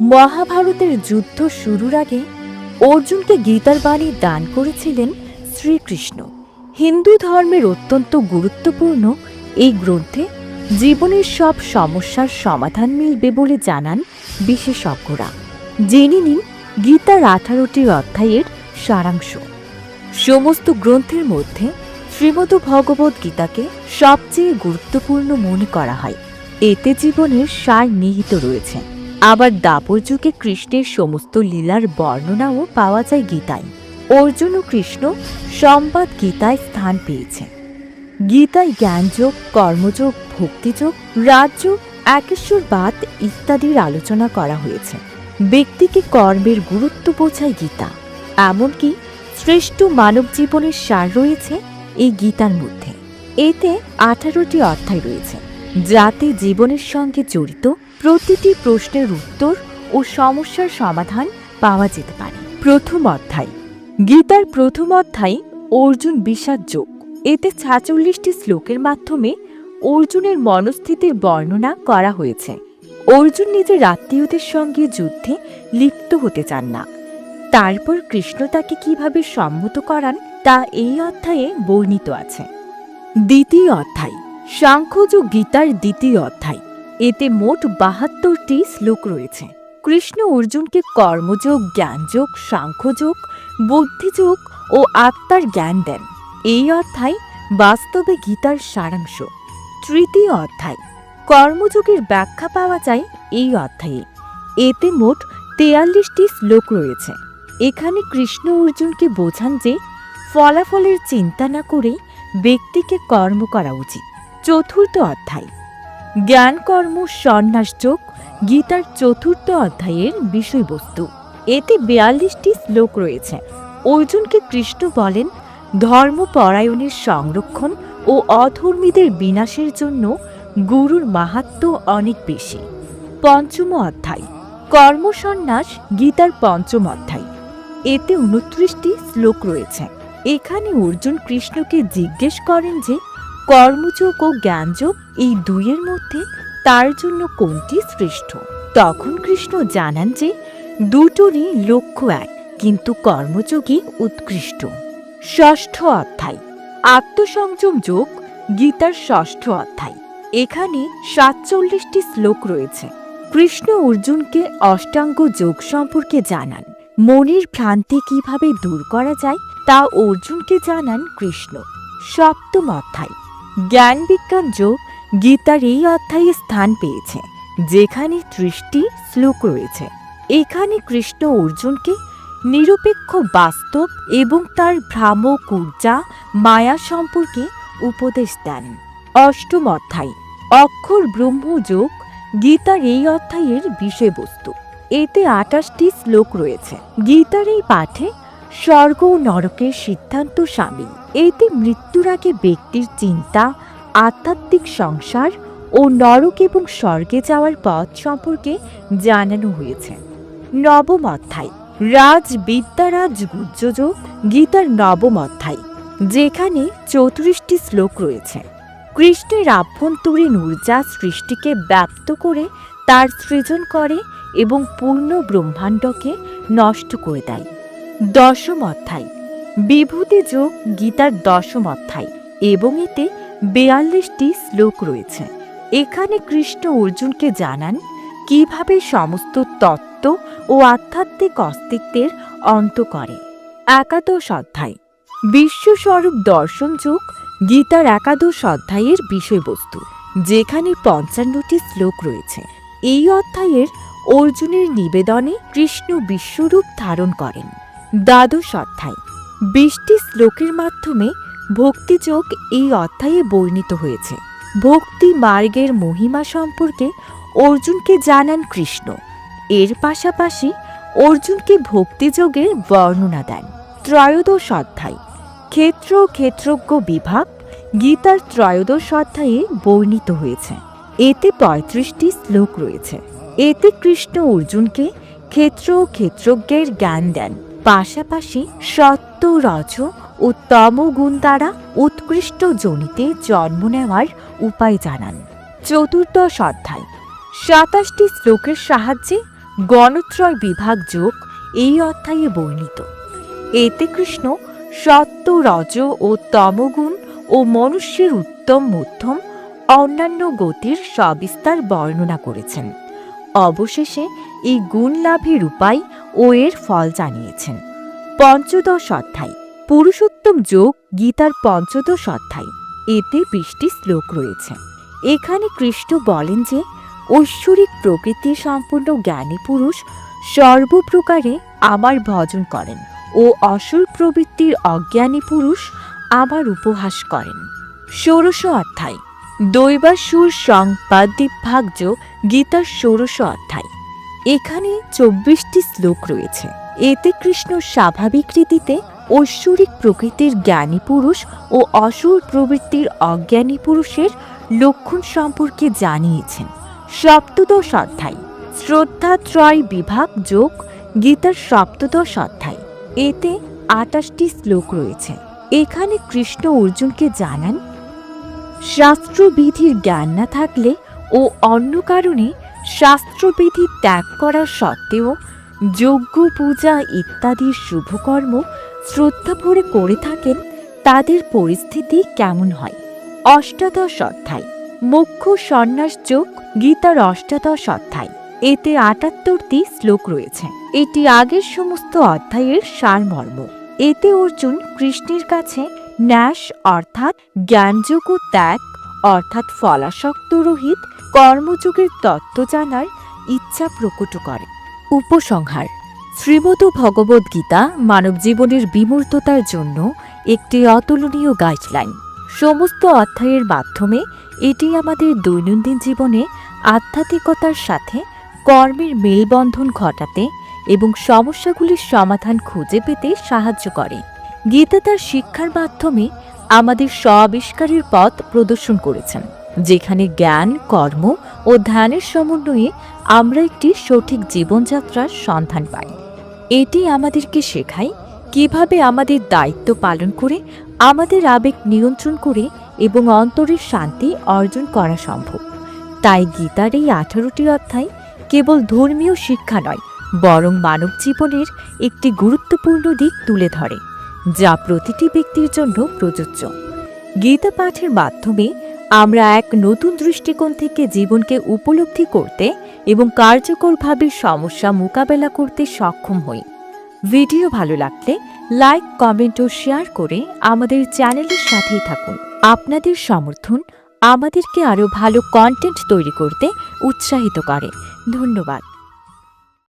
মহাভারতের যুদ্ধ শুরুর আগে অর্জুনকে গীতার বাণী দান করেছিলেন শ্রীকৃষ্ণ। হিন্দু ধর্মের অত্যন্ত গুরুত্বপূর্ণ এই গ্রন্থে জীবনের সব সমস্যার সমাধান মিলবে বলে জানান বিশেষজ্ঞরা। জেনে নিন গীতার আঠারোটি অধ্যায়ের সারাংশ। সমস্ত গ্রন্থের মধ্যে শ্রীমদ ভগবত গীতাকে সবচেয়ে গুরুত্বপূর্ণ মনে করা হয়। এতে জীবনের সার নিহিত রয়েছে। আবার দাপর যুগে কৃষ্ণের সমস্ত লীলার বর্ণনাও পাওয়া যায় গীতায়। অর্জুন ও কৃষ্ণ সম্বাদ গীতায় স্থান পেয়েছে গীতায় জ্ঞানযোগ, কর্মযোগ, ভক্তিযোগ, রাজযোগ, একেশ্বরবাদ ইত্যাদির আলোচনা করা হয়েছে। ব্যক্তিকে কর্মের গুরুত্ব বোঝায় গীতা। এমনকি শ্রেষ্ঠ মানব জীবনের সার রয়েছে এই গীতার মধ্যে। এতে আঠারোটি অধ্যায় রয়েছে। যাতে জীবনের সঙ্গে জড়িত প্রতিটি প্রশ্নের উত্তর ও সমস্যার সমাধান পাওয়া যেতে পারে। প্রথম অধ্যায়। গীতার প্রথম অধ্যায়, অর্জুন বিষাদ যোগ। এতে ছাচল্লিশটি শ্লোকের মাধ্যমে অর্জুনের মনস্থিতির বর্ণনা করা হয়েছে। অর্জুন নিজের আত্মীয়দের সঙ্গে যুদ্ধে লিপ্ত হতে চান না। তারপর কৃষ্ণ তাকে কীভাবে সম্মত করান তা এই অধ্যায়ে বর্ণিত আছে। দ্বিতীয় অধ্যায়। সাংখ্যযোগ গীতার দ্বিতীয় অধ্যায়। এতে মোট বাহাত্তরটি শ্লোক রয়েছে। কৃষ্ণ অর্জুনকে কর্মযোগ, জ্ঞানযোগ, সাংখ্যযোগ, বুদ্ধিযোগ ও আত্মার জ্ঞান দেন। এই অধ্যায় বাস্তবে গীতার সারাংশ। তৃতীয় অধ্যায়। কর্মযোগের ব্যাখ্যা পাওয়া যায় এই অধ্যায়ে। এতে মোট তেয়াল্লিশটি শ্লোক রয়েছে। এখানে কৃষ্ণ অর্জুনকে বোঝান যে, ফলাফলের চিন্তা না করে ব্যক্তিকে কর্ম করা উচিত। চতুর্থ অধ্যায়। জ্ঞান কর্ম সন্ন্যাস যোগ, গীতার চতুর্থ অধ্যায়ের বিষয়বস্তু। এতে বিয়াল্লিশটি শ্লোক রয়েছে। অর্জুনকে কৃষ্ণ বলেন ধর্মপরায়ণের সংরক্ষণ ও অধর্মীদের বিনাশের জন্য গুরুর মাহাত্ম অনেক বেশি। পঞ্চম অধ্যায়। কর্মসন্ন্যাস গীতার পঞ্চম অধ্যায়। এতে উনত্রিশটি শ্লোক রয়েছে। এখানে অর্জুন কৃষ্ণকে জিজ্ঞেস করেন যে কর্মযোগ ও জ্ঞানযোগ এই দুইয়ের মধ্যে তার জন্য কোনটি শ্রেষ্ঠ? তখন কৃষ্ণ জানান যে, দুটোরই লক্ষ্য এক, কিন্তু কর্মযোগই উৎকৃষ্ট। ষষ্ঠ অধ্যায়। আত্মসংযম যোগ, গীতার ষষ্ঠ অধ্যায়। এখানে সাতচল্লিশটি শ্লোক রয়েছে। কৃষ্ণ অর্জুনকে অষ্টাঙ্গ যোগ সম্পর্কে জানান। মনের ভ্রান্তি কীভাবে দূর করা যায় তা অর্জুনকে জানান কৃষ্ণ। সপ্তম অধ্যায়। জ্ঞান বিজ্ঞান যোগ গীতার এই অধ্যায়ে স্থান পেয়েছে, যেখানে ত্রিশটি শ্লোক রয়েছে। এখানে কৃষ্ণ অর্জুনকে নিরপেক্ষ বাস্তব এবং তার ভ্রামক ঊর্জা, মায়া সম্পর্কে উপদেশ দেন। অষ্টম অধ্যায়, অক্ষর ব্রহ্মযোগ গীতার এই অধ্যায়ের বিষয়বস্তু। এতে আটাশটি শ্লোক রয়েছে। গীতার এই পাঠে স্বর্গ ও নরকের সিদ্ধান্ত সামিল এতে মৃত্যুর আগে ব্যক্তির চিন্তা, আধ্যাত্মিক সংসার ও নরক এবং স্বর্গে যাওয়ার পথ সম্পর্কে জানানো হয়েছে। নবম অধ্যায়, রাজ বিদ্যারাজ গুজ্জযোগ গীতার নবম অধ্যায়, যেখানে চৌত্রিশটি শ্লোক রয়েছে। কৃষ্ণের আভ্যন্তরীণ ঊর্জা সৃষ্টিকে ব্যাপ্ত করে তার সৃজন করে এবং পূর্ণ ব্রহ্মাণ্ডকে নষ্ট করে দেয়। দশম অধ্যায়। বিভূতি যোগ গীতার দশম অধ্যায় এবং এতে বেয়াল্লিশটি শ্লোক রয়েছে। এখানে কৃষ্ণ অর্জুনকে জানান, কীভাবে সমস্ত তত্ত্ব ও আধ্যাত্মিক অস্তিত্বের অন্ত করে। একাদশ অধ্যায়। বিশ্বস্বরূপ দর্শন যোগ গীতার একাদশ অধ্যায়ের বিষয়বস্তু, যেখানে পঞ্চান্নটি শ্লোক রয়েছে। এই অধ্যায়ের অর্জুনের নিবেদনে কৃষ্ণ বিশ্বরূপ ধারণ করেন। দ্বাদশ অধ্যায়। বিশটি শ্লোকের মাধ্যমে ভক্তিযোগ এই অধ্যায়ে বর্ণিত হয়েছে। ভক্তি মার্গের মহিমা সম্পর্কে অর্জুনকে জানান কৃষ্ণ। এর পাশাপাশি অর্জুনকে ভক্তিযোগের বর্ণনা দেন। ত্রয়োদশ অধ্যায়। ক্ষেত্র ক্ষেত্রজ্ঞ বিভাগ গীতার ত্রয়োদশ অধ্যায়ে বর্ণিত হয়েছে। এতে পঁয়ত্রিশটি শ্লোক রয়েছে। এতে কৃষ্ণ অর্জুনকে ক্ষেত্র ক্ষেত্রজ্ঞের জ্ঞান দেন। পাশাপাশি সত্য রজ ও তমগুণ দ্বারা উৎকৃষ্ট জনিতে জন্ম নেওয়ার উপায় জানান। চতুর্দশ অধ্যায়। সাতাশটি শ্লোকের সাহায্যে গণত্রয় বিভাগ যোগ এই অধ্যায়ে বর্ণিত। এতে কৃষ্ণ সত্য রজ ও তমগুণ ও মনুষ্যের উত্তম মধ্যম অন্যান্য গতির সবিস্তার বর্ণনা করেছেন। অবশেষে এই গুণ লাভের উপায় ও এর ফল জানিয়েছেন। পঞ্চদশ অধ্যায়। পুরুষোত্তম যোগ গীতার পঞ্চদশ অধ্যায়। এতে বৃষ্টি শ্লোক রয়েছে। এখানে কৃষ্ণ বলেন যে, ঐশ্বরিক প্রকৃতি সম্পূর্ণ জ্ঞানী পুরুষ সর্বপ্রকারে আমার ভজন করেন ও অসুর প্রবৃত্তির অজ্ঞানী পুরুষ আমার উপহাস করেন। ষোড়শ অধ্যায়। দৈবাসুর সংপাদ্যভাগ্য গীতার ষোড়শ অধ্যায়। এখানে চব্বিশটি শ্লোক রয়েছে। এতে কৃষ্ণ স্বাভাবিক রীতিতে ঐশ্বরিক প্রকৃতির জ্ঞানী পুরুষ ও অসুর প্রবৃত্তির অজ্ঞানী পুরুষের লক্ষণ সম্পর্কে জানিয়েছেন। সপ্তদশ অধ্যায়, শ্রদ্ধা ত্রয় বিভাগ যোগ, গীতার সপ্তদশ অধ্যায়। এতে আটাশটি শ্লোক রয়েছে। এখানে কৃষ্ণ অর্জুনকে জানান, শাস্ত্রবিধির জ্ঞান না থাকলে ও অন্য কারণে শাস্ত্রবিধি ত্যাগ করা সত্ত্বেও যজ্ঞ, পূজা ইত্যাদি শুভকর্ম শ্রদ্ধা ভরে করে থাকেন, তাদের পরিস্থিতি কেমন হয়? অষ্টাদশ অধ্যায়। মুখ্য সন্ন্যাস যোগ গীতার অষ্টাদশ অধ্যায়। এতে আটাত্তরটি শ্লোক রয়েছে। এটি আগের সমস্ত অধ্যায়ের সারমর্ম। এতে অর্জুন কৃষ্ণের কাছে ন্যাস অর্থাৎ জ্ঞানযোগ ও ত্যাগ অর্থাৎ ফলাসক্ত রহিত কর্মযোগের তত্ত্ব জানার ইচ্ছা প্রকট করে। উপসংহার, শ্রীমদ ভগবদ্ গীতা মানব জীবনের বিমূর্ততার জন্য একটি অতুলনীয় গাইডলাইন সমস্ত অধ্যায়ের মাধ্যমে এটি আমাদের দৈনন্দিন জীবনে আধ্যাত্মিকতার সাথে কর্মের মেলবন্ধন ঘটাতে এবং সমস্যাগুলির সমাধান খুঁজে পেতে সাহায্য করে। গীতা তার শিক্ষার মাধ্যমে আমাদের স্ব-আবিষ্কারের পথ প্রদর্শন করেছেন, যেখানে জ্ঞান, কর্ম ও ধ্যানের সমন্বয়ে আমরা একটি সঠিক জীবনযাত্রার সন্ধান পাই। এটি আমাদেরকে শেখায় কীভাবে আমাদের দায়িত্ব পালন করে, আমাদের আবেগ নিয়ন্ত্রণ করে এবং অন্তরের শান্তি অর্জন করা সম্ভব। তাই গীতার এই আঠারোটি অধ্যায় কেবল ধর্মীয় শিক্ষা নয়, বরং মানব জীবনের একটি গুরুত্বপূর্ণ দিক তুলে ধরে। যা প্রতিটি ব্যক্তির জন্য প্রযোজ্য। গীতা পাঠের মাধ্যমে আমরা এক নতুন দৃষ্টিকোণ থেকে জীবনকে উপলব্ধি করতে এবং কার্যকরভাবে সমস্যা মোকাবেলা করতে সক্ষম হই। ভিডিও ভালো লাগলে লাইক, কমেন্ট ও শেয়ার করে আমাদের চ্যানেলের সাথেই থাকুন। আপনাদের সমর্থন আমাদেরকে আরও ভালো কন্টেন্ট তৈরি করতে উৎসাহিত করে। ধন্যবাদ।